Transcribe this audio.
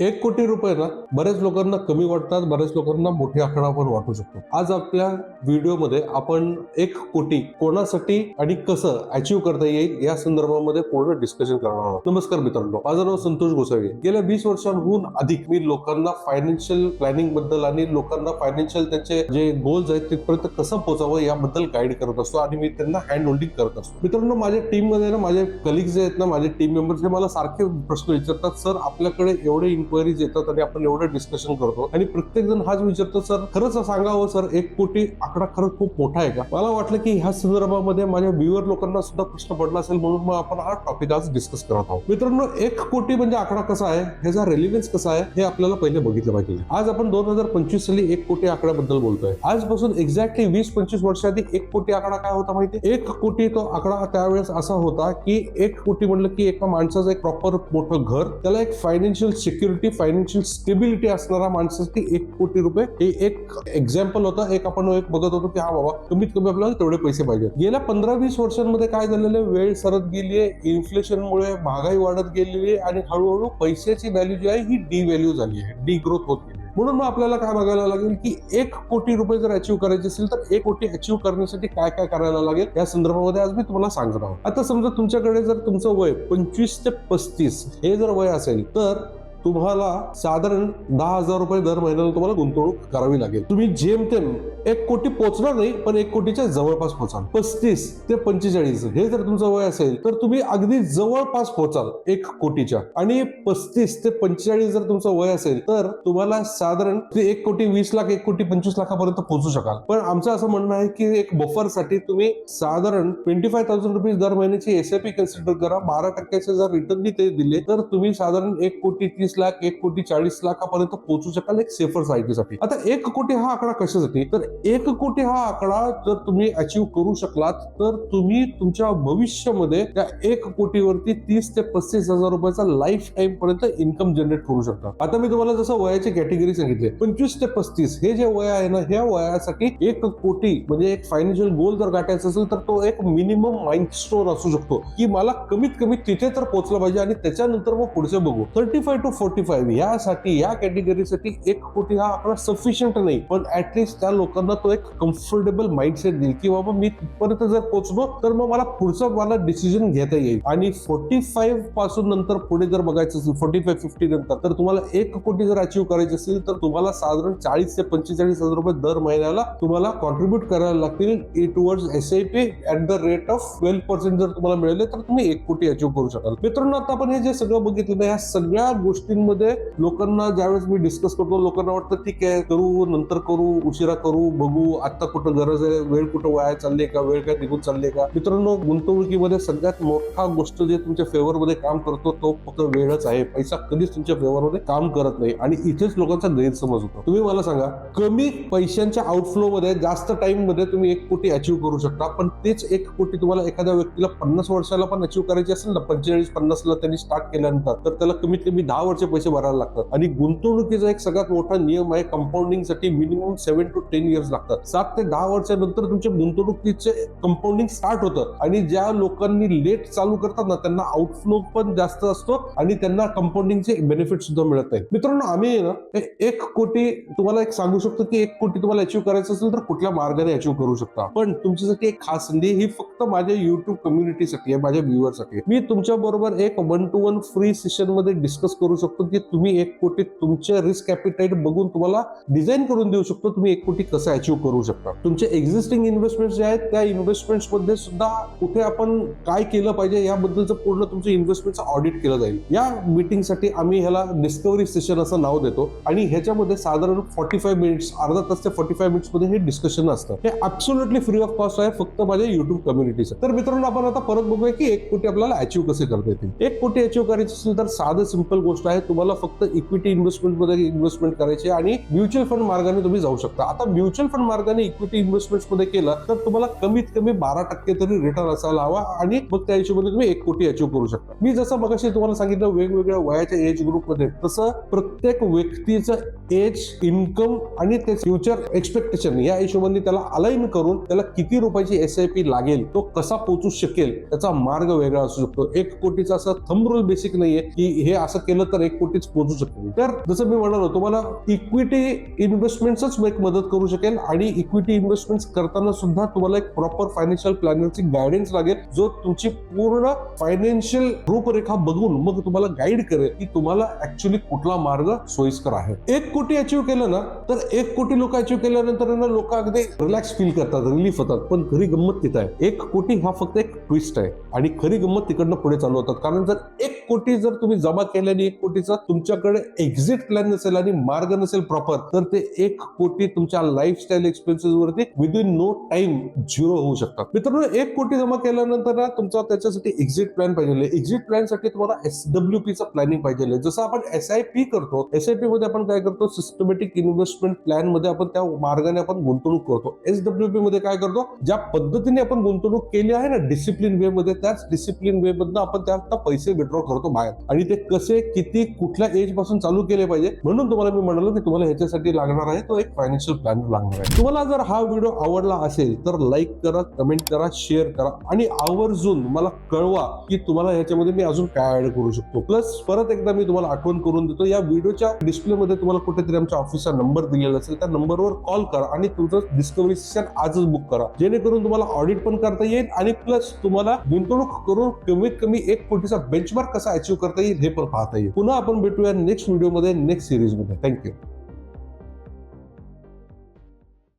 एक कोटी रुपये ना बऱ्याच लोकांना कमी वाटतात बऱ्याच लोकांना मोठी आकडा पण वाटू शकतो. आज आपल्या व्हिडिओमध्ये आपण एक कोटी कोणासाठी आणि कसं अचीव्ह करता येईल या संदर्भामध्ये पूर्ण डिस्कशन करणार आहोत. नमस्कार मित्रांनो माझं नाव संतोष गोसावी गेल्या वीस वर्षांहून अधिक मी लोकांना फायनान्शियल प्लॅनिंगबद्दल आणि लोकांना फायनान्शियल त्यांचे जे गोल्स आहेत तिथपर्यंत कसं पोहोचावं याबद्दल गाईड करत असतो आणि मी त्यांना हँड होल्डिंग करत असतो. मित्रांनो माझ्या टीममध्ये ना माझे कलिग्स जे आहेत ना माझे टीम मेंबर्स हे मला सारखे प्रश्न विचारतात सर आपल्याकडे एवढे इन्क्वायरीज येतात आणि आपण एवढं डिस्कशन करतो. आणि प्रत्येक जण हाच विचारतो सर खरंच सांगावं सर? एक कोटी आकडा खरंच खूप मोठा आहे का? मला वाटलं की ह्या संदर्भामध्ये माझ्या व्ह्युअर लोकांना सुद्धा प्रश्न पडला असेल म्हणून मग आपण हा टॉपिक आज डिस्कस करत आहोत. मित्रांनो एक कोटी म्हणजे आकडा कसा आहे? ह्याचा रेलिव्हन्स कसा आहे? हे आपल्याला पहिले बघितलं पाहिजे. आज आपण दोन हजार पंचवीस साली एक कोटी आकड्याबद्दल बोलतोय. आजपासून एक्झॅक्टली वीस पंचवीस वर्षाआधी एक कोटी आकडा काय होता माहिती एक कोटी तो आकडा त्यावेळेस असा होता की एक कोटी म्हणलं की एका माणसाचं एक प्रॉपर मोठं घर त्याला एक फायनान्शियल सिक्युरिटी फायनान्शियल स्टेबिलिटी असणारा माणसासाठी एक कोटी रुपये हे एक एक्झाम्पल होतं. एक आपण एक बघत होतो की हा बाबा कमीत कमी आपल्याला तेवढे पैसे पाहिजे. गेल्या पंधरा वीस वर्षांमध्ये काय झालेलं आहे? वेळ सरत गेली आहे. इन्फ्लेशनमुळे महागाई वाढत गेलेली आहे आणि हळूहळू पैशाची व्हॅल्यू जी आहे ही डी व्हॅल्यू झाली आहे. डी ग्रोथ होत गेली म्हणून मग आपल्याला काय बघायला लागेल की एक कोटी रुपये जर अचीव्ह करायचे असेल तर एक कोटी अचीव्ह करण्यासाठी काय काय करायला लागेल? या संदर्भामध्ये आज मी तुम्हाला सांगत आहोत. आता समजा तुमच्याकडे जर तुमचं वय पंचवीस ते पस्तीस हे जर वय असेल तर तुम्हाला साधारण दहा हजार रुपये दर महिन्याला तुम्हाला गुंतवणूक करावी लागेल. तुम्ही जेमतेम एक कोटी पोहोचणार नाही पण एक कोटीच्या जवळपास पोहोचाल पस्तीस ते पंचेचाळीस हे जर तुमचं वय असेल तर तुम्ही अगदी जवळपास पोहोचाल एक कोटीच्या. आणि पस्तीस ते पंचेचाळीस जर तुमचं वय असेल तर तुम्हाला साधारण ते एक कोटी वीस लाख एक कोटी पंचवीस लाखापर्यंत पोहोचू शकाल. पण आमचं असं म्हणणं आहे की एक बफरसाठी तुम्ही साधारण ट्वेंटी फाय थाउजंड रुपीज दर महिन्याची एसआयपी कन्सिडर करा. बारा टक्क्याचे जर रिटर्न ते दिले तर तुम्ही साधारण एक कोटी तीस लाख एक कोटी चाळीस लाखापर्यंत पोहोचू शकाल एक सेफर सायटीसाठी आता एक कोटी हा आकडा कशासाठी? तर एक कोटी हा आकडा जर तुम्ही अचीव्ह करू शकलात तर तुम्ही तुमच्या भविष्यामध्ये त्या एक कोटीवरती तीस ते पस्तीस हजार रुपयाचा लाईफ टाईम पर्यंत इन्कम जनरेट करू शकता. आता मी तुम्हाला जसं वयाची कॅटेगरी सांगितली पंचवीस ते पस्तीस हे जे वय आहे ना ह्या वयासाठी एक कोटी म्हणजे एक फायनान्शियल गोल जर गाठायचा असेल तर तो एक मिनिमम माइंड स्टोर असू शकतो की मला कमीत कमी तिथे तर पोहोचला पाहिजे आणि त्याच्यानंतर मग पुढचे बघू. Thirty five to forty five यासाठी या कॅटेगरीसाठी एक कोटी हा आकडा सफिशियंट नाही. पण ऍटलिस्ट त्या लोकांना तो एक कम्फर्टेबल माइंडसेट देईल की बाबा मी तिथपर्यंत जर पोहोचलो तर मग मला पुढचं मला डिसिजन घेता येईल. आणि फोर्टी फाईव्हपासून नंतर पुढे जर बघायचं असेल फोर्टी फाईव्ह फिफ्टी नंतर तर तुम्हाला एक कोटी जर अचीव्ह करायची असेल तर तुम्हाला साधारण चाळीस ते पंचेचाळीस हजार रुपये दर महिन्याला तुम्हाला कॉन्ट्रीब्युट करायला लागतील. Towards S I P at the rate of twelve percent जर तुम्हाला मिळाले तर तुम्ही एक कोटी अचीव्ह करू शकाल. मित्रांनो आता आपण हे जे सगळं बघितलं ना, ह्या सगळ्या गोष्टींमध्ये लोकांना ज्यावेळेस मी डिस्कस करतो लोकांना वाटतं ठीक आहे करू नंतर करू उशिरा करू बघू आता कुठं गरज आहे वेळ कुठं वाया चालली का वेळ काय निघून चालली का? मित्रांनो गुंतवणुकीमध्ये सगळ्यात मोठा गोष्ट जे तुमच्या फेवर मध्ये काम करतो तो फक्त वेळच आहे. पैसा कधीच तुमच्या फेवर मध्ये काम करत नाही. आणि इथेच लोकांचा गैरसमज होतो. तुम्ही मला सांगा कमी पैशांच्या आउटफ्लो मध्ये जास्त टाइममध्ये तुम्ही एक कोटी अचीव्ह करू शकता पण तेच एक कोटी तुम्हाला एखाद्या व्यक्तीला पन्नास वर्षाला पण अचीव्ह करायची असेल ना पंचेचाळीस पन्नासला त्यांनी स्टार्ट केल्यानंतर तर त्याला कमीत कमी दहा वर्ष पैसे भरायला लागतात. आणि गुंतवणुकीचा एक सगळ्यात मोठा नियम आहे कंपाऊंडिंगसाठी minimum seven to ten years लागतात. सात ते दहा वर्षानंतर तुमच्या गुंतवणुकीचे कंपाऊंडिंग स्टार्ट होतं. आणि ज्या लोकांनी लेट चालू करतात ना त्यांना आउटफ्लो पण जास्त असतो आणि त्यांना कंपाऊंडिंगचे बेनिफिट सुद्धा मिळत नाही. मित्रांनो आम्ही ना एक कोटी तुम्हाला एक सांगू शकतो की एक कोटी तुम्हाला अचीव्ह करायचं असेल तर कुठल्या मार्गाने अचीव्ह करू शकता. पण तुमच्यासाठी एक खास संधी ही फक्त माझ्या युट्यूब कम्युनिटीसाठी आहे माझ्या व्ह्युअरसाठी आहे. मी तुमच्या बरोबर एक वन टू वन फ्री सेशनमध्ये डिस्कस करू शकतो. की तुम्ही एक कोटी तुमचे रिस्क कॅपिटाईट बघून तुम्हाला डिझाईन करून देऊ शकतो तुम्ही एक कोटी कसं अचीव्ह करू शकता. तुमचे एक्झिस्टिंग इन्व्हेस्टमेंट जे आहेत त्या इन्व्हेस्टमेंटमध्ये सुद्धा कुठे आपण काय केलं पाहिजे याबद्दलचं पूर्ण तुमचं इन्व्हेस्टमेंटचं ऑडिट केलं जाईल. या मीटिंगसाठी आम्ही ह्याला डिस्कवरी सेशन असं नाव देतो आणि ह्याच्यामध्ये साधारण फॉर्टी फाय मिनिट्स अर्धा तास ते फॉर्टी फाय मिनिट्समध्ये हे डिस्कशन असतं. हे ऍब्सोल्युटली फ्री ऑफ कॉस्ट आहे फक्त माझ्या युट्यूब कम्युनिटीचं तर मित्रांनो आपण आता परत बघूया की एक कोटी आपल्याला अचीव्ह कसे करता येतील. एक कोटी अचीव्ह करायची असेल तर साधं सिंपल गोष्ट आहे तुम्हाला फक्त इक्विटी इन्व्हेस्टमेंटमध्ये इन्व्हेस्टमेंट करायची आणि म्युच्युअल फंड मार्गाने तुम्ही जाऊ शकता. आता म्युच्युअल फंड मार्गाने इक्विटी इन्व्हेस्टमेंटमध्ये केलं तर तुम्हाला कमीत कमी बारा टक्के तरी रिटर्न असायला हवा आणि मग त्या हिशोबाने तुम्ही एक कोटी अचीव्ह करू शकता. मी जसं मगाशी तुम्हाला सांगितलं वेगवेगळ्या वयाच्या एज ग्रुपमध्ये तसं प्रत्येक व्यक्तीचं एज इन्कम आणि ते फ्युचर एक्सपेक्टेशन या हिशोबाने त्याला अलाइन करून त्याला किती रुपयाची एस आय पी लागेल तो कसा पोहोचू शकेल त्याचा मार्ग वेगळा असू शकतो. एक कोटीचा असं थंब रूल बेसिक नाहीये की हे असं केलं तर एक कोटीच पोहोचू शकेल. तर जसं मी म्हणालो तुम्हाला इक्विटी इन्व्हेस्टमेंटच एक मदत करू शकेल आणि इक्विटी इन्व्हेस्टमेंट करताना सुद्धा तुम्हाला एक प्रॉपर फायनान्शियल प्लॅनरची गायडन्स लागेल जो तुमची पूर्ण फायनान्शियल रूपरेखा बघून मग तुम्हाला गाईड करेल की तुम्हाला ऍक्च्युली कुठला मार्ग सोयीस्कर आहे. एक कोटी अचीव्ह केलं ना तर एक कोटी लोक अचीव्ह केल्यानंतर ना लोक अगदी रिलॅक्स फील करतात रिलीफ होतात. पण खरी गंमत तिथं आहे. एक कोटी हा फक्त एक ट्विस्ट आहे. आणि खरी गंमत तिकडनं पुढे चालू होतात. कारण जर एक कोटी जर तुम्ही जमा केल्याने एक कोटी कोटीचा तुमच्याकडे एक्झिट प्लॅन नसेल आणि मार्ग नसेल प्रॉपर तर ते एक कोटी तुमच्या लाईफस्टाईल एक्सपेन्सेस वरती विदिन नो टाइम झिरो होऊ शकतात. मित्रांनो एक कोटी जमा केल्यानंतर ना तुमचा त्याच्यासाठी एक्झिट प्लॅन पाहिजे. एक्झिट प्लॅनसाठी तुम्हाला एस डब्ल्यू पी चा प्लॅनिंग पाहिजे. जसं आपण एस आय पी करतो एस आय पी मध्ये आपण काय करतो? सिस्टमॅटिक इन्व्हेस्टमेंट प्लॅनमध्ये आपण त्या मार्गाने आपण गुंतवणूक करतो. एस डब्ल्यू पी मध्ये काय करतो? ज्या पद्धतीने आपण गुंतवणूक केली आहे ना डिसिप्लिन वे मध्ये त्याच डिसिप्लिन वे मधनं आपण त्यात पैसे विड्रॉ करतो बाहेर. आणि ते कसे किती कुठल्या एजपासून चालू केले पाहिजे? म्हणून तुम्हाला मी म्हणालो की तुम्हाला ह्याच्यासाठी लागणार आहे तो एक फायनान्शियल प्लॅन लागणार आहे. तुम्हाला जर हा व्हिडिओ आवडला असेल तर लाईक करा कमेंट करा शेअर करा आणि आवर्जून मला कळवा की तुम्हाला ह्याच्यामध्ये मी अजून काय ऍड करू शकतो. प्लस परत एकदा मी तुम्हाला आठवण करून देतो या व्हिडिओच्या डिस्प्लेमध्ये तुम्हाला कुठेतरी आमच्या ऑफिसचा नंबर दिलेला असेल त्या नंबरवर कॉल करा आणि तुमचं डिस्कवरी सेशन आजच बुक करा. जेणेकरून तुम्हाला ऑडिट पण करता येईल आणि प्लस तुम्हाला गुंतवणूक करून कमीत कमी एक कोटीचा बेंचमार्क कसा अचीव्ह करता येईल हे पण पाहता येईल. पुन्हा आपण भेटूया नेक्स्ट व्हिडिओमध्ये नेक्स्ट सिरीजमध्ये थँक्यू